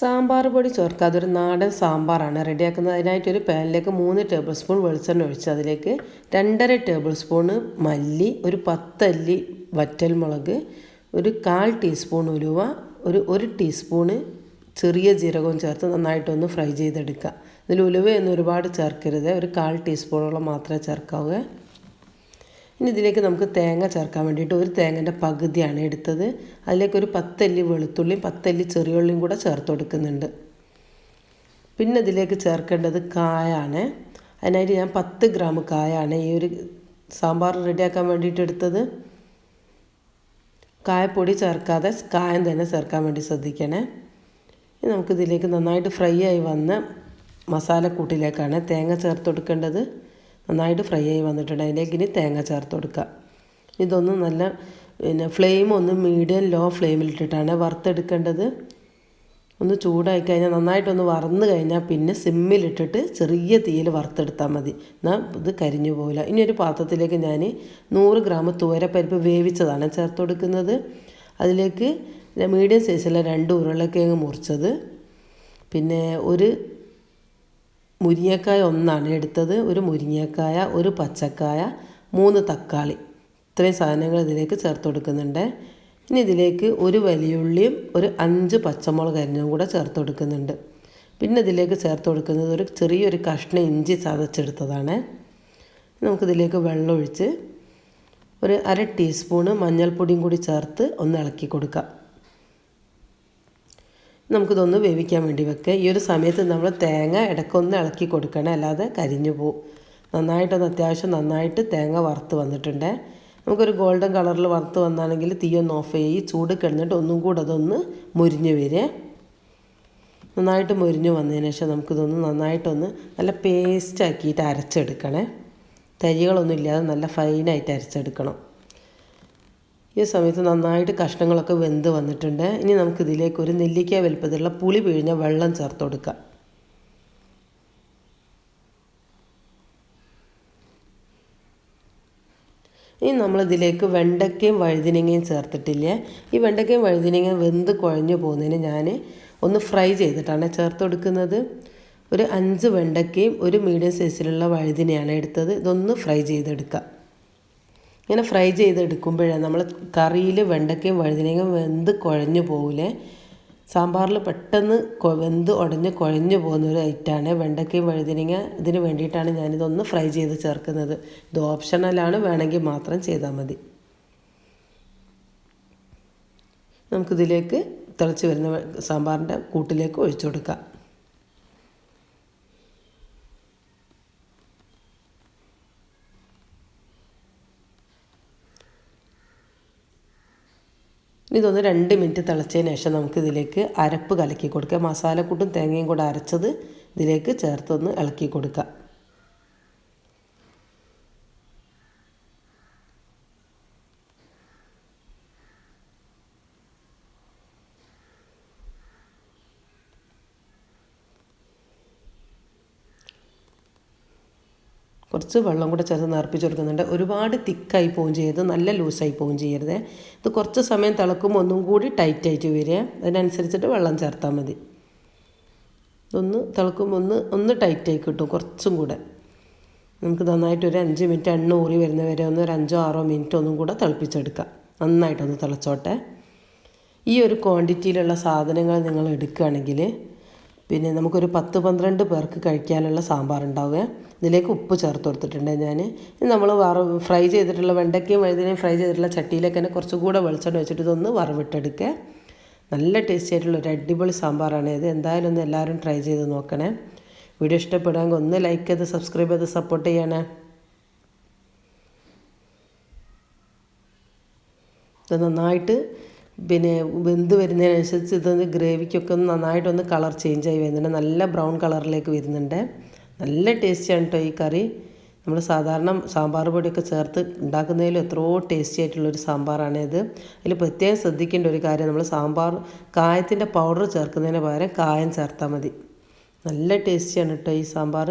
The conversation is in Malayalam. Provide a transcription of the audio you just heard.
സാമ്പാർ പൊടി ചേർക്കാതെ ഒരു നാടൻ സാമ്പാറാണ്. റെഡിയാക്കുന്നത് അതിനായിട്ട് ഒരു പാനിലേക്ക് മൂന്ന് ടേബിൾ സ്പൂൺ വെളിച്ചെണ്ണ ഒഴിച്ച് അതിലേക്ക് രണ്ടര ടേബിൾ സ്പൂണ് മല്ലി ഒരു പത്തല്ലി വറ്റൽമുളക് ഒരു കാൽ ടീസ്പൂൺ ഉലുവ ഒരു ഒരു ടീസ്പൂണ് ചെറിയ ജീരകവും ചേർത്ത് നന്നായിട്ടൊന്ന് ഫ്രൈ ചെയ്തെടുക്കുക. ഇതിൽ ഉലുവയൊന്നും ഒരുപാട് ചേർക്കരുത്. ഒരു കാൽ ടീസ്പൂണോളം മാത്രമേ ചേർക്കാവൂ. ഇനി ഇതിലേക്ക് നമുക്ക് തേങ്ങ ചേർക്കാൻ വേണ്ടിയിട്ട് ഒരു തേങ്ങന്റെ പകുതിയാണ് എടുത്തത്. അതിലേക്ക് ഒരു പത്തല്ലി വെളുത്തുള്ളിയും പത്തല്ലി ചെറിയുള്ളിയും കൂടെ ചേർത്ത് കൊടുക്കുന്നുണ്ട്. പിന്നെ ഇതിലേക്ക് ചേർക്കേണ്ടത് കായാണ്. അതിനായിട്ട് ഞാൻ പത്ത് ഗ്രാം കായാണ് ഈ ഒരു സാമ്പാർ റെഡിയാക്കാൻ വേണ്ടിയിട്ട് എടുത്തത്. കായപ്പൊടി ചേർക്കാതെ കായം തന്നെ ചേർക്കാൻ വേണ്ടി ശ്രദ്ധിക്കണേ. നമുക്കിതിലേക്ക് നന്നായിട്ട് ഫ്രൈ ആയി വന്ന മസാലക്കൂട്ടിലേക്കാണ് തേങ്ങ ചേർത്ത് കൊടുക്കേണ്ടത്. നന്നായിട്ട് ഫ്രൈ ആയി വന്നിട്ടുണ്ട്. അതിലേക്ക് ഇനി തേങ്ങ ചേർത്ത് കൊടുക്കുക. ഇതൊന്നും നല്ല പിന്നെ ഫ്ലെയിം ഒന്ന് മീഡിയം ലോ ഫ്ലെയിമിലിട്ടിട്ടാണ് വറുത്തെടുക്കേണ്ടത്. ഒന്ന് ചൂടായി കഴിഞ്ഞാൽ നന്നായിട്ടൊന്ന് വറന്ന് കഴിഞ്ഞാൽ പിന്നെ സിമ്മിലിട്ടിട്ട് ചെറിയ തീയിൽ വറുത്തെടുത്താൽ മതി. എന്നാൽ ഇത് കരിഞ്ഞു പോകില്ല ഇനി ഒരു പാത്രത്തിലേക്ക് ഞാൻ നൂറ് ഗ്രാം തുവരപ്പരിപ്പ് വേവിച്ചതാണ് ചേർത്ത് കൊടുക്കുന്നത്. അതിലേക്ക് മീഡിയം സൈസിലെ രണ്ട് ഉരുളക്കിഴങ്ങ് മുറിച്ചത്. പിന്നെ ഒരു മുരിങ്ങക്കായ ഒന്നാണ് എടുത്തത്. ഒരു മുരിങ്ങക്കായ ഒരു പച്ചക്കായ മൂന്ന് തക്കാളി. ഇത്രയും സാധനങ്ങൾ ഇതിലേക്ക് ചേർത്ത് കൊടുക്കുന്നുണ്ട്. ഇനി ഇതിലേക്ക് ഒരു വലിയുള്ളിയും ഒരു അഞ്ച് പച്ചമുളക് അരിഞ്ഞും കൂടെ ചേർത്ത് കൊടുക്കുന്നുണ്ട്. പിന്നെ ഇതിലേക്ക് ചേർത്ത് കൊടുക്കുന്നത് ഒരു ചെറിയൊരു കഷ്ണം ഇഞ്ചി ചതച്ചെടുത്തതാണ്. നമുക്കിതിലേക്ക് വെള്ളം ഒഴിച്ച് ഒരു അര ടീസ്പൂണ് മഞ്ഞൾപ്പൊടിയും കൂടി ചേർത്ത് ഒന്ന് ഇളക്കി കൊടുക്കാം. നമുക്കിതൊന്ന് വേവിക്കാൻ വേണ്ടി വെക്കുക ഈ ഒരു സമയത്ത് നമ്മൾ തേങ്ങ ഇടയ്ക്കൊന്ന് ഇളക്കി കൊടുക്കണം. അല്ലാതെ കരിഞ്ഞു പോവും. നന്നായിട്ടൊന്ന് അത്യാവശ്യം നന്നായിട്ട് തേങ്ങ വറുത്ത് വന്നിട്ടുണ്ട്. നമുക്കൊരു ഗോൾഡൻ കളറിൽ വറുത്ത് വന്നാണെങ്കിൽ തീയൊന്ന് ഓഫ് ചെയ്യി. ചൂട് കിടന്നിട്ട് ഒന്നും കൂടെ അതൊന്ന് മുരിഞ്ഞ് വരിക. നന്നായിട്ട് മുരിഞ്ഞ് വന്നതിന് ശേഷം നമുക്കിതൊന്ന് നന്നായിട്ടൊന്ന് നല്ല പേസ്റ്റ് ആക്കിയിട്ട് അരച്ചെടുക്കണേ. തരികളൊന്നും ഇല്ലാതെ നല്ല ഫൈനായിട്ട് അരച്ചെടുക്കണം. ഈ സമയത്ത് നന്നായിട്ട് കഷ്ണങ്ങളൊക്കെ വെന്ത് വന്നിട്ടുണ്ട്. ഇനി നമുക്കിതിലേക്ക് ഒരു നെല്ലിക്ക വലുപ്പത്തിലുള്ള പുളി പിഴിഞ്ഞ വെള്ളം ചേർത്ത് കൊടുക്കാം. ഇനി നമ്മളിതിലേക്ക് വെണ്ടയ്ക്കയും വഴുതിനങ്ങയും ചേർത്തിട്ടില്ലേ? ഈ വെണ്ടയ്ക്കയും വഴുതിനങ്ങയും വെന്ത് കുഴഞ്ഞു പോകുന്നതിന് ഞാൻ ഒന്ന് ഫ്രൈ ചെയ്തിട്ടാണ് ചേർത്ത് കൊടുക്കുന്നത്. ഒരു അഞ്ച് വെണ്ടയ്ക്കയും ഒരു മീഡിയം സൈസിലുള്ള വഴുതിനെയാണ് എടുത്തത്. ഇതൊന്ന് ഫ്രൈ ചെയ്തെടുക്കാം. ഇങ്ങനെ ഫ്രൈ ചെയ്തെടുക്കുമ്പോഴേ നമ്മൾ കറിയിൽ വെണ്ടയ്ക്കയും വഴുതനങ്ങയും വെന്ത് കുഴഞ്ഞു പോകില്ലേ സാമ്പാറിൽ പെട്ടെന്ന് വെന്ത് ഉടഞ്ഞ് കുഴഞ്ഞു പോകുന്ന ഒരു ഐറ്റമാണ് വെണ്ടയ്ക്കയും വഴുതനങ്ങ ഇതിന് വേണ്ടിയിട്ടാണ് ഞാനിതൊന്ന് ഫ്രൈ ചെയ്ത് ചേർക്കുന്നത്. ഇത് ഓപ്ഷണലാണ് വേണമെങ്കിൽ മാത്രം ചെയ്താൽ മതി. നമുക്കിതിലേക്ക് തിളച്ച് വരുന്ന സാമ്പാറിന്റെ കൂട്ടിലേക്ക് ഒഴിച്ചു കൊടുക്കാം. ഇതൊന്ന് രണ്ട് മിനിറ്റ് തിളച്ചതിന് ശേഷം നമുക്ക് ഇതിലേക്ക് അരപ്പ് കലക്കി കൊടുക്കുക മസാലക്കൂട്ടും തേങ്ങയും കൂടെ അരച്ചത് ഇതിലേക്ക് ചേർത്തൊന്ന് ഇളക്കി കൊടുക്കുക കുറച്ച് വെള്ളം കൂടെ ചേർത്ത് നിറപ്പിച്ച് കൊടുക്കുന്നുണ്ട്. ഒരുപാട് തിക്കായി പോവുകയും ചെയ്യരുത്. നല്ല ലൂസായി പോവുകയും ചെയ്യരുത്. ഇത് കുറച്ച് സമയം തിളക്കുമ്പോൾ ഒന്നും കൂടി ടൈറ്റായിട്ട് വരിക. അതിനനുസരിച്ചിട്ട് വെള്ളം ചേർത്താൽ മതി. ഇതൊന്ന് തിളക്കുമ്പോൾ ഒന്ന് ഒന്ന് ടൈറ്റായി കിട്ടും കുറച്ചും കൂടെ. നമുക്ക് നന്നായിട്ട് ഒരു അഞ്ച് മിനിറ്റ് എണ്ണ ഊറി വരുന്ന വരെ ഒന്ന് ഒരു അഞ്ചോ ആറോ മിനിറ്റ് ഒന്നും കൂടെ തിളപ്പിച്ചെടുക്കാം നന്നായിട്ടൊന്ന് തിളച്ചോട്ടെ. ഈ ഒരു ക്വാണ്ടിറ്റിയിലുള്ള സാധനങ്ങൾ നിങ്ങൾ എടുക്കുകയാണെങ്കിൽ പിന്നെ നമുക്കൊരു പത്ത് പന്ത്രണ്ട് പേർക്ക് കഴിക്കാനുള്ള സാമ്പാർ ഉണ്ടാവുക ഇതിലേക്ക് ഉപ്പ് ചേർത്ത് കൊടുത്തിട്ടുണ്ട് ഞാൻ നമ്മൾ വറ ഫ്രൈ ചെയ്തിട്ടുള്ള വെണ്ടയ്ക്കയും വഴുതനയും ഫ്രൈ ചെയ്തിട്ടുള്ള ചട്ടിയിലേക്ക് തന്നെ കുറച്ചും കൂടെ വെളിച്ചെണ്ണ വെച്ചിട്ട് ഇതൊന്ന് വറവിട്ടെടുക്കുക. നല്ല ടേസ്റ്റി ആയിട്ടുള്ള ഒരു അടിപൊളി സാമ്പാറാണ് ഇത്. എന്തായാലും ഒന്ന് എല്ലാവരും ട്രൈ ചെയ്ത് നോക്കണേ. വീഡിയോ ഇഷ്ടപ്പെടാമെങ്കിൽ ഒന്ന് ലൈക്ക് ചെയ്ത് സബ്സ്ക്രൈബ് ചെയ്ത് സപ്പോർട്ട് ചെയ്യണേ. ഇത് നന്നായിട്ട് പിന്നെ വെന്ത് വരുന്നതിനനുസരിച്ച് ഇതൊന്ന് ഗ്രേവിക്കൊക്കെ ഒന്ന് നന്നായിട്ടൊന്ന് കളർ ചേഞ്ച് ആയി വരുന്നുണ്ട്. നല്ല ബ്രൗൺ കളറിലേക്ക് വരുന്നുണ്ട്. നല്ല ടേസ്റ്റിയാണ് കേട്ടോ ഈ കറി. നമ്മൾ സാധാരണ സാമ്പാർ പൊടിയൊക്കെ ചേർത്ത് ഉണ്ടാക്കുന്നതിലും എത്രയോ ടേസ്റ്റി ആയിട്ടുള്ളൊരു സാമ്പാറാണ് ഇത്. അതിൽ പ്രത്യേകം ശ്രദ്ധിക്കേണ്ട ഒരു കാര്യം നമ്മൾ സാമ്പാർ കായത്തിന്റെ പൗഡർ ചേർക്കുന്നതിന് പകരം കായം ചേർത്താൽ മതി. നല്ല ടേസ്റ്റിയാണ് കേട്ടോ ഈ സാമ്പാർ.